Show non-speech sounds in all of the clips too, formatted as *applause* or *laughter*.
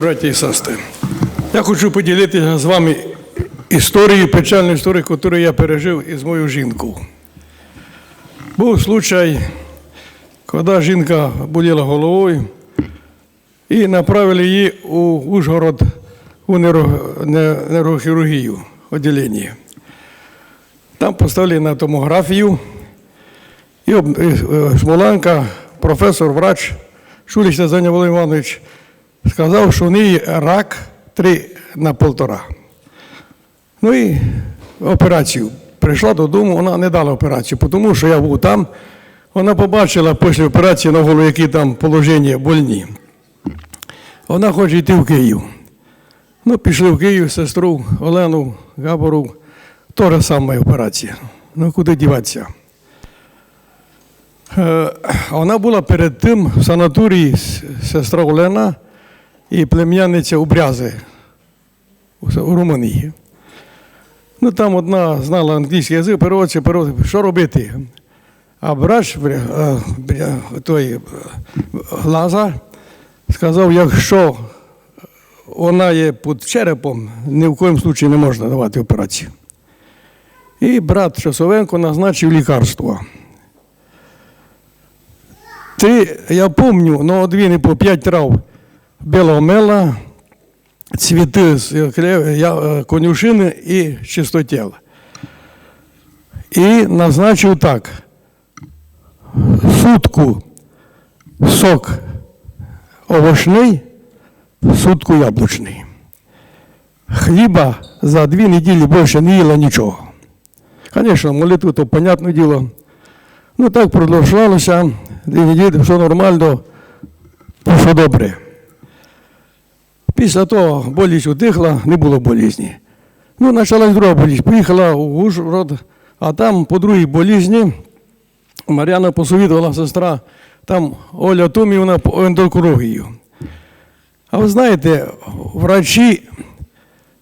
Браті і сестри, я хочу поділитися з вами історією, печальною історією, яку я пережив із моєю жінкою. Був случай, коли жінка боліла головою і направили її у Ужгород у нейро- не- нейрохірургію відділення. Там поставили на томографію, і е, Смоланка, професор, врач Шуліч Назаня Володимир Іванович сказав, що у неї рак 3 на полтора. Ну і операцію. Прийшла додому, вона не дала операцію, тому що я був там. Вона побачила після операції на голову, які там положення больні. Вона хоче йти в Київ. Ну, пішли в Київ, сестру Олену Габору, теж саме операція. Ну, куди діватися? Е, Вона була перед тим в санаторії сестра Олена і плем'яниця у Брязи у Румунії. Ну там одна знала англійський язик, переводиться, переводиться, що робити? А бля- е, бля- той е, Лазар, сказав, якщо вона є під черепом, ні в коїм случаї не можна давати операцію. І брат Часовенко назначив лікарство. Три, я помню, ну, дві не по п'ять трав білого мела, цвіти з е, е, конюшини і чистотіла. І назначив так. Сутку сок овочний, сутку яблучний. Хліба за дві неділі більше не їла нічого. Звісно, молитви то, понятне діло. Ну так продовжувалося, дві неділі, все нормально, все добре. Після того болість утихла, не було болізні. Ну, почалась друга болість. Поїхала у Ужгород, а там по другій болізні Мар'яна посовідувала сестра, там Оля Томівна по ендокрологію. А ви знаєте, врачі,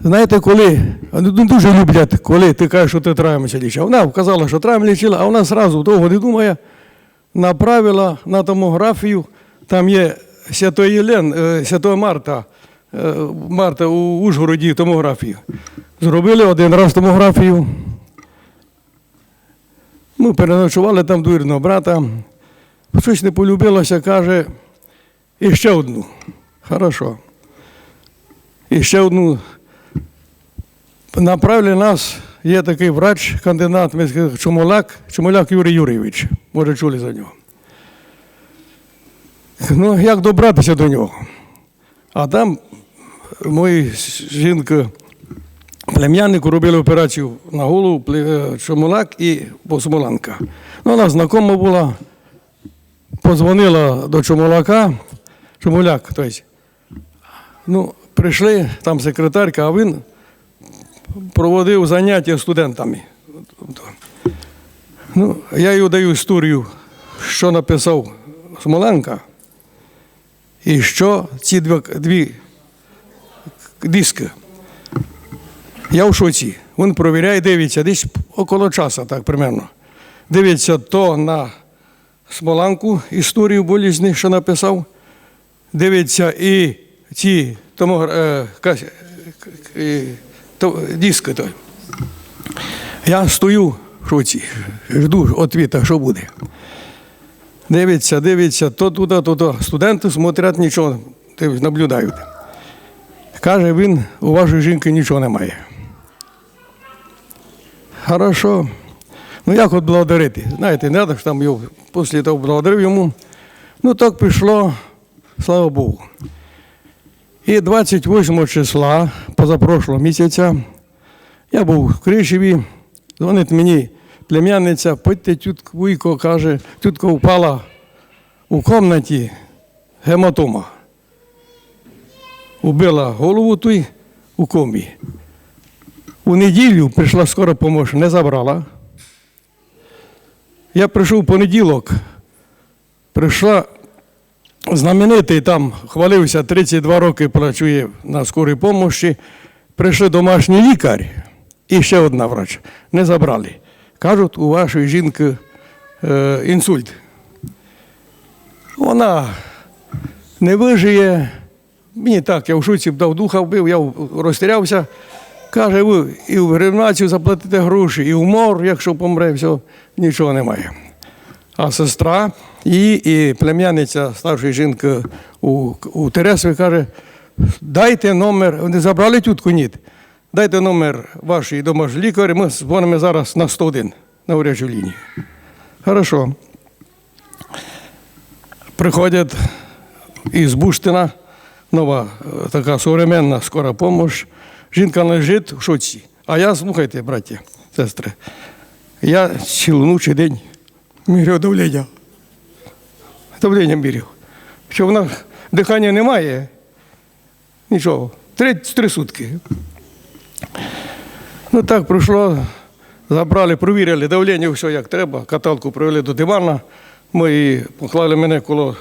знаєте, коли вони дуже люблять, коли ти кажеш, що ти травмися лічила. Вона вказала, що травм лічила, а вона зразу довго не думає, направила на томографію, там є Святої Єлен, е, Святої Марта, Марта у Ужгороді томографію. Зробили один раз томографію. Ми переночували там двірного брата. Щось не полюбилося, каже, і ще одну. Хорошо. І ще одну. Направили нас, є такий врач, кандидат Чумоляк, Чумоляк Юрій Юрійович. Може, чули за нього. Ну, як добратися до нього? А там мої жінки, плем'яннику робили операцію на голову пле- е, і Босмоланка. Ну, вона знакома була, позвонила до Чумоляка, Чумоляк, тобто, ну, прийшли, там секретарка, а він проводив заняття студентами. Ну, я їй даю історію, що написав Смоленка, і що ці дві, дві диски. Я в шоці. Він провіряє, дивиться, десь около часу, так примерно. Дивиться то на Смоланку, історію болізні, що написав. Дивиться і ці тому, е, е, то, диски. Той. Я стою в шоці, жду відповіді, що буде. Дивиться, дивиться, то туди, то то. Студенти смотрять нічого, наблюдають. Каже він, у вашої жінки нічого немає. Хорошо. Ну як от благодарити? Знаєте, не треба ж там його після того благодарив йому. Ну так пішло, слава Богу. І 28 числа, позапрошлого місяця, я був в Кришеві, дзвонить мені плем'яниця, підьте, тютка Вуйко каже, тютка впала у кімнаті гематома. Убила голову той у комбі. У неділю прийшла скора допомога, не забрала. Я прийшов в понеділок, прийшла знаменитий там, хвалився, 32 роки працює на скорій помощі. Прийшли домашній лікар і ще одна врач. Не забрали. Кажуть, у вашої жінки е, інсульт. Вона не вижиє, Мені так, я в шуці дав духа вбив, я розтірявся. Каже, ви і в реанімацію заплатите гроші, і в мор, якщо помре, все, нічого немає. А сестра її і плем'яниця старшої жінки у, у Тересові каже, дайте номер, вони забрали тютку ніт, дайте номер вашої домашньої лікаря, ми дзвонимо зараз на 101 на гарячу лінію. Хорошо. Приходять із Буштина, нова е, така современна скора помощь. Жінка лежить в шоці. А я, слухайте, браті, сестри, я цілу ніч день міряв давлення. Давлення міряв. Що вона дихання немає, нічого. Три, три сутки. Ну так пройшло, забрали, провірили давлення, все як треба. Каталку привели до дивана. Ми поклали мене коло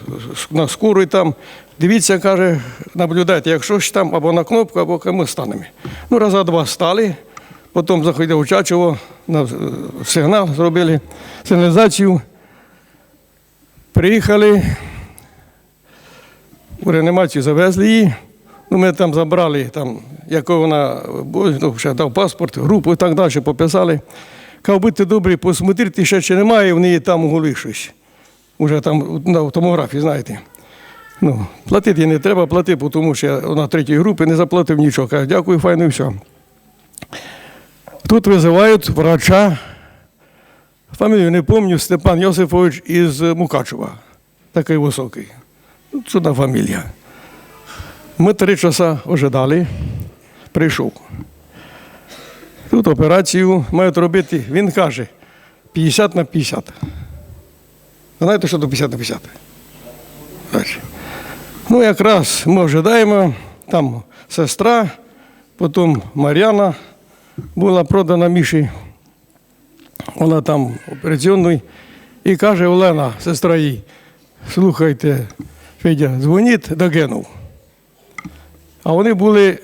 на скуру і там. Дивіться, каже, наблюдайте, якщо ж там або на кнопку, або ми станемо. Ну, раза два стали, потім заходив Чачево, на е, сигнал зробили, сигналізацію. Приїхали, у реанімацію завезли її. Ну, ми там забрали, там, яку вона ну, ще дав паспорт, групу і так далі пописали. Кажу, будьте добрі, посмотрите, ще чи немає в неї там у голові щось. Уже там на томографії, знаєте. Ну, платити не треба платити, тому що я на третій групі не заплатив нічого. Кажу, дякую, файно і все. Тут визивають врача, фамілію не пам'ятаю, Степан Йосифович із Мукачева. Такий високий. Ну, Чудна фамілія. Ми три часа ожидали, прийшов. Тут операцію мають робити, він каже, 50 на 50. Знаєте, що до 50 на 50? Ну, якраз ми ожидаємо, там сестра, потім Мар'яна була продана Міші. Вона там операційною. І каже Олена, сестра їй, слухайте, Федя, дзвоніть до Генов. А вони були,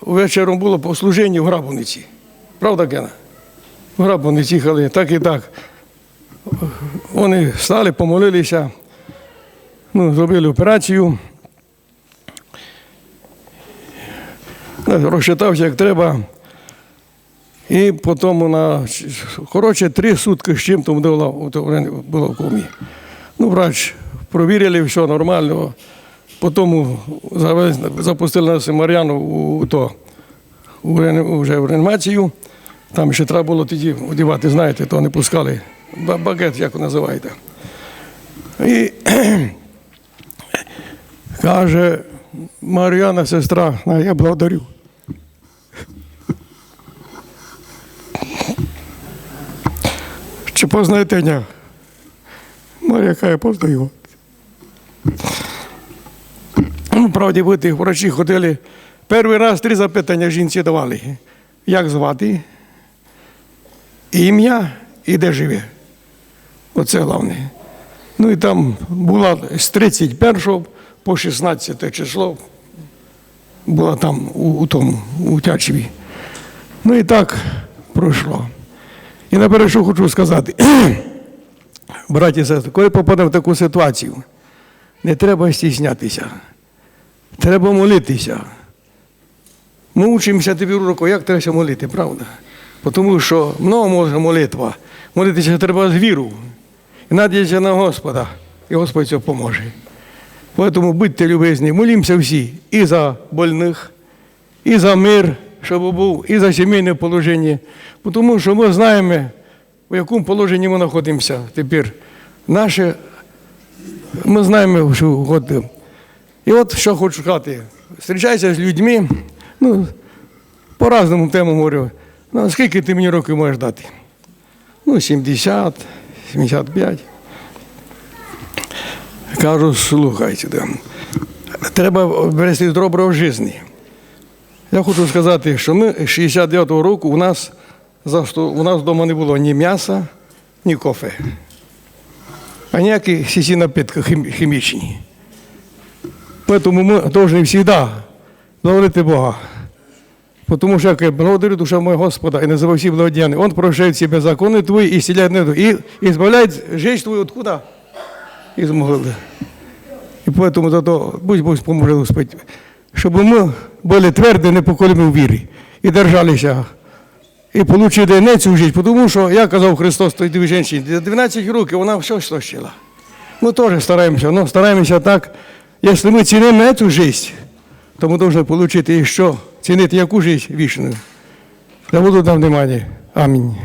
вечором було послуження в Грабовниці. Правда, Гена? В Грабовниці їхали, так і так. Вони стали, помолилися, ну, зробили операцію. Розчитався, як треба. І потім на коротше три сутки з чим там була в комі. Ну, врач провірили, все нормально. Потім запустили нас Мар'яну у то вже в реанімацію. Там ще треба було тоді одягати, знаєте, то не пускали. Ба- Багет, як ви називаєте. І *clears throat* каже, Мар'яна, сестра, я благодарю. Чи познаєте ня? Марія каже, познаю. Ну, правді бути, врачі ходили. Перший раз три запитання жінці давали. Як звати? Ім'я і де живе. Оце головне. Ну і там була з 31 по 16 число. Була там у, у тому, у Тячеві. Ну і так пройшло. І наперед, що хочу сказати, *clears throat* браті і сестри, коли попадемо в таку ситуацію, не треба стіснятися. Треба молитися. Ми учимося тобі уроку, як треба молити, правда? Тому що много може молитва. Молитися треба з віру. І надіятися на Господа, і Господь це поможе. Тому будьте любезні, молімося всі і за больних, і за мир, щоб був, і за сімейне положення. Тому що ми знаємо, в якому положенні ми знаходимося тепер. Наше, ми знаємо, що от, і от що хочу сказати. Зустрічайся з людьми, ну, по разному темам говорю. Ну, скільки ти мені років можеш дати? Ну, 70, 75. Кажу, слухайте, треба вести доброго житті. Я хочу сказати, що ми з 69-го року у нас, у нас вдома не було ні м'яса, ні кофе. А ніякі сісі напитки хімічні. Тому ми повинні завжди благодарити Бога. Потому что я благодарю душа моя Господа и называю все благодеяния. Он прощает себе законы твои и исцеляет недуг. И избавляет жизнь твою откуда? Из могилы. І тому за то, будь Бог поможе Господь, щоб ми були тверді, непоколебі в вірі і держалися. І отримали не цю життя, тому що, як казав Христос той дві жінці, за 12 років вона все стощила. Ми теж стараємося, ну, стараємося так. Якщо ми цінимо не цю життя, то ми повинні отримати і що? Цінити яку життя вічну. Да буду нам внимание. Амінь.